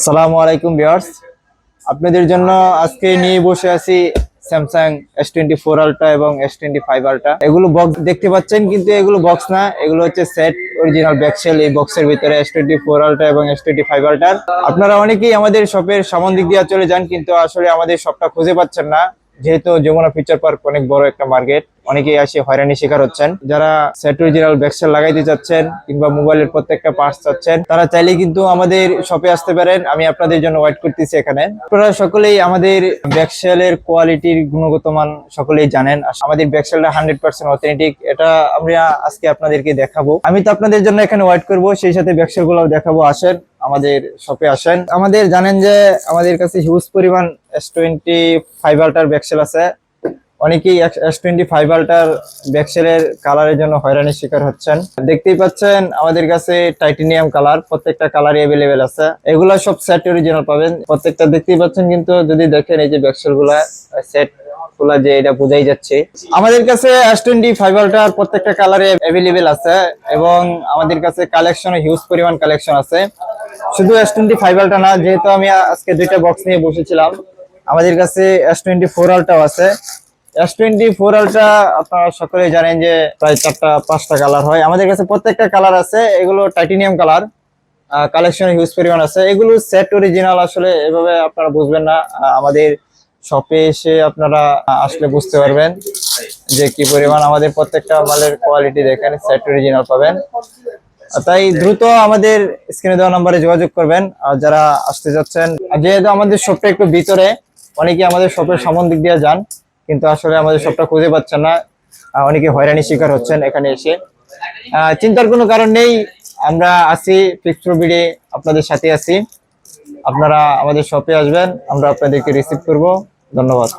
আসসালামু আলাইকুম ভিউয়ার্স। আপনাদের জন্য আজকে নিয়ে বসে আছি Samsung S twenty four ultra এবং এস টোয়েন্টি ফাইভ আলট্রা এগুলো বক্স দেখতে পাচ্ছেন, কিন্তু এগুলো বক্স না। এগুলো হচ্ছে সেট অরিজিনাল ব্যাকসেল এই বক্সের ভিতরে এস টোয়েন্টি ফোর আলট্রা এবং এস টোয়েন্টি ফাইভ আলট্রার আপনারা অনেকেই আমাদের শপের সামন দিক দিয়ে চলে যান, কিন্তু আসলে আমাদের শপটা খুঁজে পাচ্ছেন না। যেহেতু যমুনা ফিচার পার্ক অনেক বড় একটা মার্কেট অনেকেই আসে হয়রানি শিকার হচ্ছেন। যারা সেট অরিজিনাল ব্যাকসেল লাগাইতে চাচ্ছেন কিংবা মোবাইলের প্রত্যেকটা পার্টস চাচ্ছেন, তারা চাইলে কিন্তু আমাদের শপে আসতে পারেন। আমি আপনাদের জন্য ওয়েট করতেছি এখানে। আপনারা সকলেই আমাদের ব্যাকসেলের কোয়ালিটির গুণগত মান সকলেই জানেন। আমাদের ব্যাকসেলটা হান্ড্রেড পার্সেন্ট অথেন্টিক, এটা আমরা আজকে আপনাদেরকে দেখাবো। আমি তো আপনাদের জন্য এখানে ওয়েট করব, সেই সাথে ব্যাকসেলগুলো দেখাবো। আসেন, আমাদের শপে আসেন। আমাদের জানেন যে আমাদের কাছে হিউজ পরিমাণ S twenty five ultra back shell আছে। অনেকেই এস টোয়েন্টি ফাইভ আল্টার ব্যাকসেলের কালারের জন্য হয়রানির শিকার হচ্ছেন। দেখতেই পাচ্ছেন, আমাদের কাছে টাইটেনিয়াম কালার প্রত্যেকটা কালারই অ্যাভেলেবেল আছে। এগুলা সব সেট অরিজিনাল পাবেন। প্রত্যেকটা দেখতেই পাচ্ছেন, কিন্তু যদি দেখেন এই যে ব্যাকসেলগুলা সেটগুলা যে এটা বোঝাই যাচ্ছে। আমাদের কাছে এস টোয়েন্টি ফাইভ আল্টার প্রত্যেকটা কালারে অ্যাভেলেবেল আছে এবং আমাদের কাছে কালেকশন হিউজ পরিমাণ কালেকশন আছে। শুধু এস টোয়েন্টি ফাইভ আলটা না, যেহেতু আমি আজকে দুইটা বক্স নিয়ে বসেছিলাম, আমাদের কাছে এস টোয়েন্টি ফোর আলটাও আছে। এস টোয়েন্টি ফোর আলট্রা আপনারা সকলেই জানেন যে প্রায় চারটা, পাঁচটা কালার হয়। আমাদের কাছে প্রত্যেকটা কালার আছে, এগুলো টাইটেনিয়াম কালার কালেকশন হিউজ পরিমাণ আছে। এগুলো সেট অরিজিনাল আসলে এভাবে আপনারা বুঝবেন না। আমাদের শপে এসে আপনারা আসলে বুঝতে পারবেন যে কি পরিমাণ আমাদের প্রত্যেকটা মালের কোয়ালিটি দেখেন সেট অরিজিনাল পাবেন। তাই দ্রুত আমাদের স্ক্রিনে দেওয়া নাম্বারে যোগাযোগ করবেন। আর যারা আসতে যাচ্ছেন যেহেতু আমাদের শপটা একটু ভিতরে অনেকে আমাদের শপের সামন দিক দিয়ে যান। কিন্তু আসলে আমাদের সবটা খুঁজে পাচ্ছেন না। অনেকে হয়রানি শিকার হচ্ছেন এখানে এসে। চিন্তার কোনো কারণ নেই। আমরা আছি ফিক্সড বিডে আপনাদের সাথে আছি। আপনারা আমাদের শপে আসবেন, আমরা আপনাদেরকে রিসিভ করব। ধন্যবাদ।